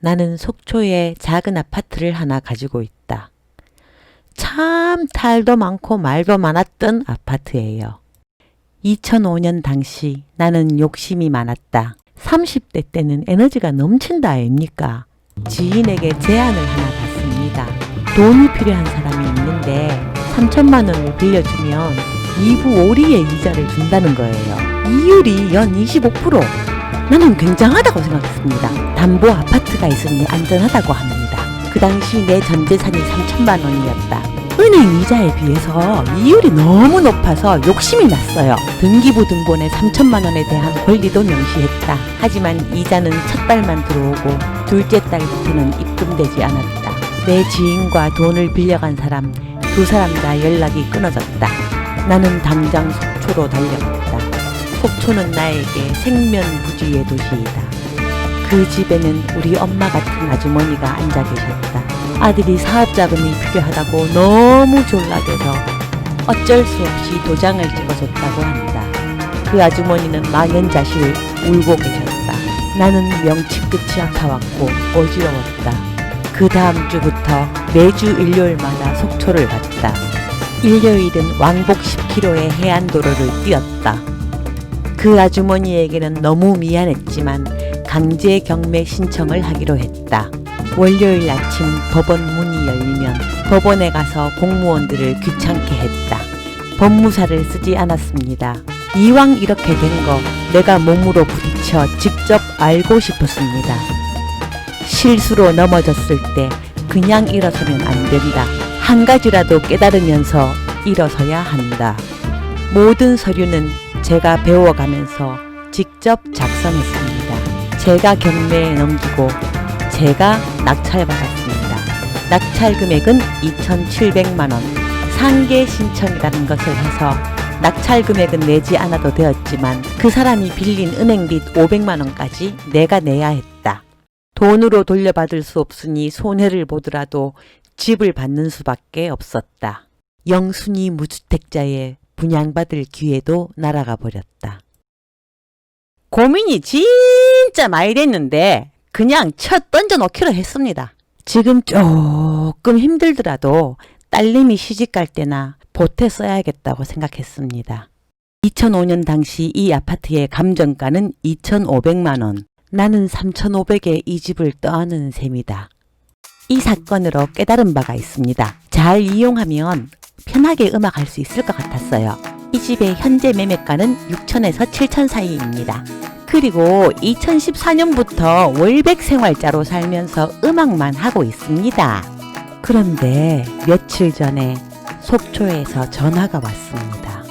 나는 속초에 작은 아파트를 하나 가지고 있다. 참 탈도 많고 말도 많았던 아파트예요. 2005년 당시 나는 욕심이 많았다. 30대 때는 에너지가 넘친다 아닙니까? 지인에게 제안을 하나 받습니다. 돈이 필요한 사람이 있는데 3천만 원을 빌려주면 2부 5리의 이자를 준다는 거예요. 이율이 연 25%. 나는 굉장하다고 생각했습니다. 담보 아파트가 있으니 안전하다고 합니다. 그 당시 내 전 재산이 3천만 원이었다. 은행 이자에 비해서 이율이 너무 높아서 욕심이 났어요. 등기부등본에 3천만 원에 대한 권리도 명시했다. 하지만 이자는 첫 달만 들어오고 둘째 달부터는 입금되지 않았다. 내 지인과 돈을 빌려간 사람 두 사람 다 연락이 끊어졌다. 나는 당장 속초로 달려갔다. 속초는 나에게 생면부지의 도시이다. 그 집에는 우리 엄마 같은 아주머니가 앉아 계셨다. 아들이 사업 자금이 필요하다고 너무 졸라대서 어쩔 수 없이 도장을 찍어줬다고 한다. 그 아주머니는 망연자실 울고 계셨다. 나는 명치 끝이 아파왔고 어지러웠다. 그 다음 주부터 매주 일요일마다 속초를 갔다. 일요일은 왕복 10km의 해안도로를 뛰었다. 그 아주머니에게는 너무 미안했지만 강제 경매 신청을 하기로 했다. 월요일 아침 법원 문이 열리면 법원에 가서 공무원들을 귀찮게 했다. 법무사를 쓰지 않았습니다. 이왕 이렇게 된 거 내가 몸으로 부딪혀 직접 알고 싶었습니다. 실수로 넘어졌을 때 그냥 일어서면 안 된다. 한 가지라도 깨달으면서 일어서야 한다. 모든 서류는 제가 배워가면서 직접 작성했습니다. 제가 경매에 넘기고 제가 낙찰받았습니다. 낙찰 금액은 2,700만 원. 상계 신청이라는 것을 해서 낙찰 금액은 내지 않아도 되었지만 그 사람이 빌린 은행빚 500만 원까지 내가 내야 했다. 돈으로 돌려받을 수 없으니 손해를 보더라도 집을 받는 수밖에 없었다. 영순이 무주택자에 분양받을 기회도 날아가 버렸다. 고민이 진짜 많이 됐는데 그냥 첫 던져 놓기로 했습니다. 지금 조금 힘들더라도 딸님이 시집갈 때나 보태 써야겠다고 생각했습니다. 2005년 당시 이 아파트의 감정가는 2,500만 원. 나는 3,500에 이 집을 떠나는 셈이다. 이 사건으로 깨달은 바가 있습니다. 잘 이용하면 편하게 음악할 수 있을 것 같았어요. 이 집의 현재 매매가는 6천에서 7천 사이입니다. 그리고 2014년부터 월백 생활자로 살면서 음악만 하고 있습니다. 그런데 며칠 전에 속초에서 전화가 왔습니다.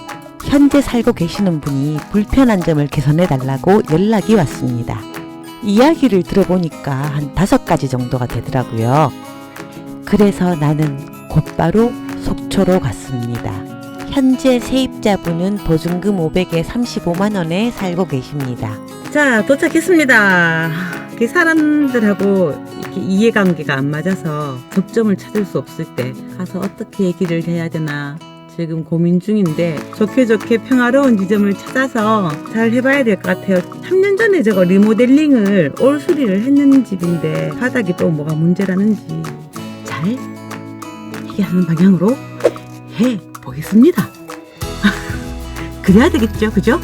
현재 살고 계시는 분이 불편한 점을 개선해 달라고 연락이 왔습니다. 이야기를 들어보니까 한 다섯 가지 정도가 되더라고요. 그래서 나는 곧바로 속초로 갔습니다. 현재 세입자분은 보증금 500에 35만 원에 살고 계십니다. 자, 도착했습니다. 그 사람들하고 이렇게 이해관계가 안 맞아서 접점을 찾을 수 없을 때 가서 어떻게 얘기를 해야 되나 지금 고민 중인데 좋게 좋게 평화로운 지점을 찾아서 잘 해봐야 될 것 같아요. 3년 전에 제가 리모델링을 올 수리를 했는 집인데 바닥이 또 뭐가 문제라는지 잘 얘기하는 방향으로 해 보겠습니다. 그래야 되겠죠, 그죠?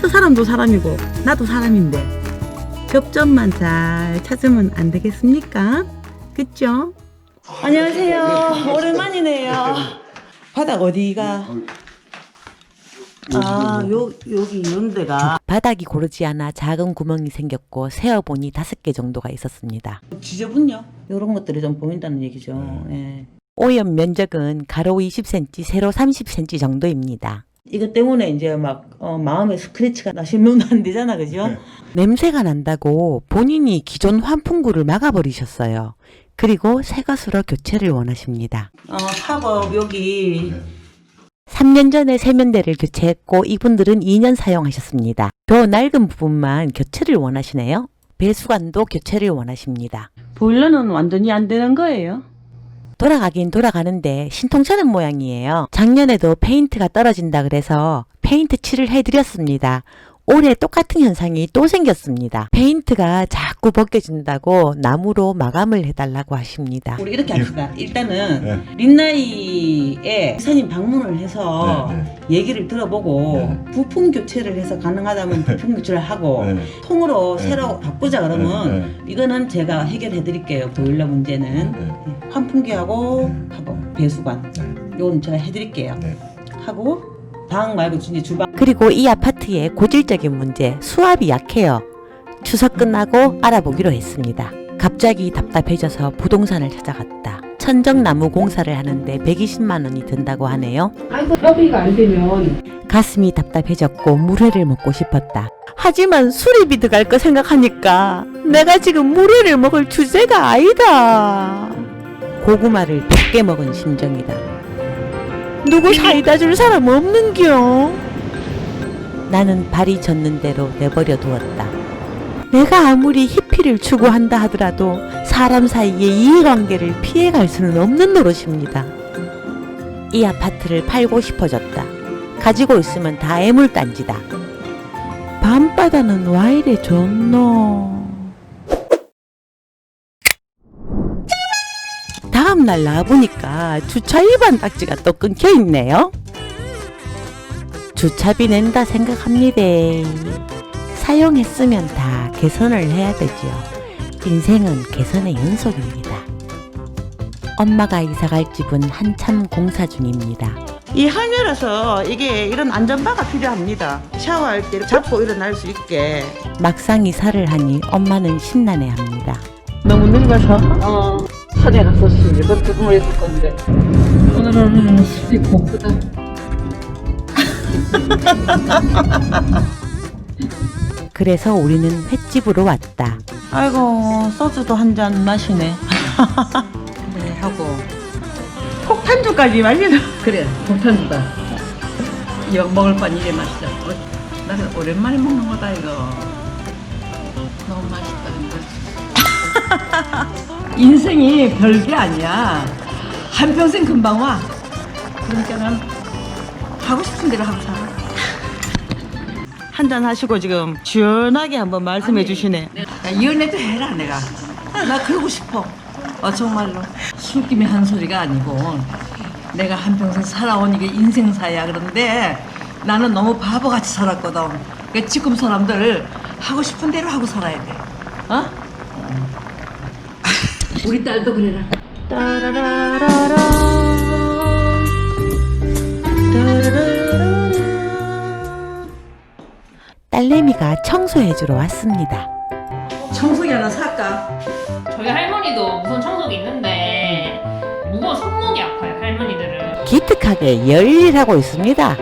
저 사람도 사람이고 나도 사람인데 접점만 잘 찾으면 안 되겠습니까? 그죠? 안녕하세요. 오랜만이네요. 바닥 어디가? 아, 요, 여기 이런 데가 바닥이 고르지 않아 작은 구멍이 생겼고 세어보니 다섯 개 정도가 있었습니다. 지저분요? 이런 것들이 좀 보인다는 얘기죠. 예. 오염 면적은 가로 20cm, 세로 30cm 정도입니다. 이것 때문에 이제 막 어, 마음에 스크래치가 나시면 안 되잖아, 그죠? 네. 냄새가 난다고 본인이 기존 환풍구를 막아버리셨어요. 그리고 새 것으로 교체를 원하십니다. 어, 작업 여기 3년 전에 세면대를 교체했고 이분들은 2년 사용하셨습니다. 더 낡은 부분만 교체를 원하시네요. 배수관도 교체를 원하십니다. 보일러는 완전히 안 되는 거예요. 돌아가긴 돌아가는데 신통차는 모양이에요. 작년에도 페인트가 떨어진다 그래서 페인트 칠을 해드렸습니다. 올해 똑같은 현상이 또 생겼습니다. 페인트가 자꾸 벗겨진다고 나무로 마감을 해달라고 하십니다. 우리 이렇게 합시다. 일단은 네. 린나이에 선임 방문을 해서 네, 얘기를 들어보고 부품 교체를 해서 가능하다면 부품 교체를 하고 네. 통으로 네. 새로 바꾸자 그러면 네, 네. 이거는 제가 해결해 드릴게요. 보일러 문제는 네. 네. 환풍기하고 하고 배수관 네. 요건 제가 해드릴게요. 네. 하고 방 말고 이제 주방 그리고 이 아파트 의 고질적인 문제, 수압이 약해요. 추석 끝나고 알아보기로 했습니다. 갑자기 답답해져서 부동산을 찾아갔다. 천정나무 공사를 하는데 120만 원이 든다고 하네요. 아이고 협의가 안 되면 가슴이 답답해졌고 물회를 먹고 싶었다. 하지만 수리비 들어갈 거 생각하니까 내가 지금 물회를 먹을 주제가 아니다. 고구마를 100개 먹은 심정이다. 누구 사이다 줄 사람 없는겨? 나는 발이 젖는 대로 내버려 두었다. 내가 아무리 히피를 추구한다 하더라도 사람 사이의 이해관계를 피해갈 수는 없는 노릇입니다. 이 아파트를 팔고 싶어졌다. 가지고 있으면 다 애물단지다. 밤바다는 와 이래 좋노. 다음날 나와보니까 주차 위반 딱지가 또 끊겨 있네요. 주차비 낸다 생각합니다. 사용했으면 다 개선을 해야 되지요. 인생은 개선의 연속입니다. 엄마가 이사갈 집은 한참 공사 중입니다. 이 항해라서 이게 이런 안전바가 필요합니다. 샤워할 때 잡고 일어날 수 있게 막상 이사를 하니 엄마는 신나네 합니다. 너무 늙어서 어 산에 가서 술을 두금을 했을 건데 오늘은 술이 고프다 그래서 우리는 횟집으로 왔다. 아이고 소주도 한 잔 마시네. 네 하고. 폭탄주까지 마시는. 그래 폭탄주다. 이거 먹을 pan 이래 맛있어 어, 나는 오랜만에 먹는 거다 이거. 너무 맛있다 이거 인생이 별게 아니야. 한 평생 금방 와. 그러니까는 하고 싶은 대로 하고 살아 한잔 하시고 지금 시원하게 한번 말씀해 주시네. 야, 연애도 해라 내가 나 그러고 싶어 어 정말로 술김에 한 소리가 아니고 내가 한평생 살아온 이게 인생사야 그런데 나는 너무 바보같이 살았거든 그러니까 지금 사람들 하고 싶은 대로 하고 살아야 돼 어? 우리 딸도 그래라. 따라라라라. 딸내미가 청소해주러 왔습니다. 청소기 하나 살까? 저희 할머니도 무선 청소기 있는데 무거워 손목이 아파요 할머니들은 기특하게 열일하고 있습니다.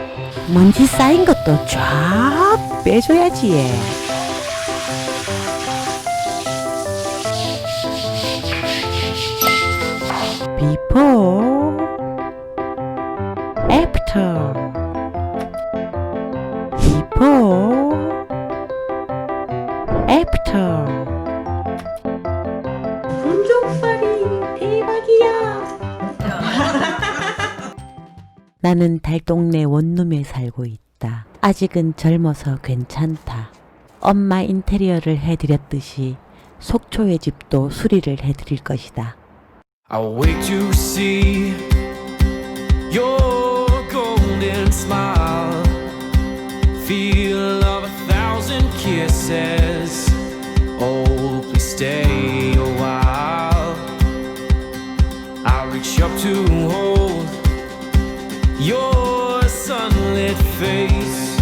먼지 쌓인 것도 쫙 빼줘야지. Before, after, after. 분종발이 대박이야. 나는 달동네 원룸에 살고 있다. 아직은 젊어서 괜찮다. 엄마 인테리어를 해드렸듯이 속초의 집도 수리를 해드릴 것이다. I'll reach up to hold your sunlit face.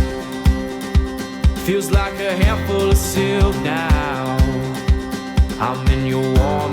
Feels like a handful of silk now. I'm in your warm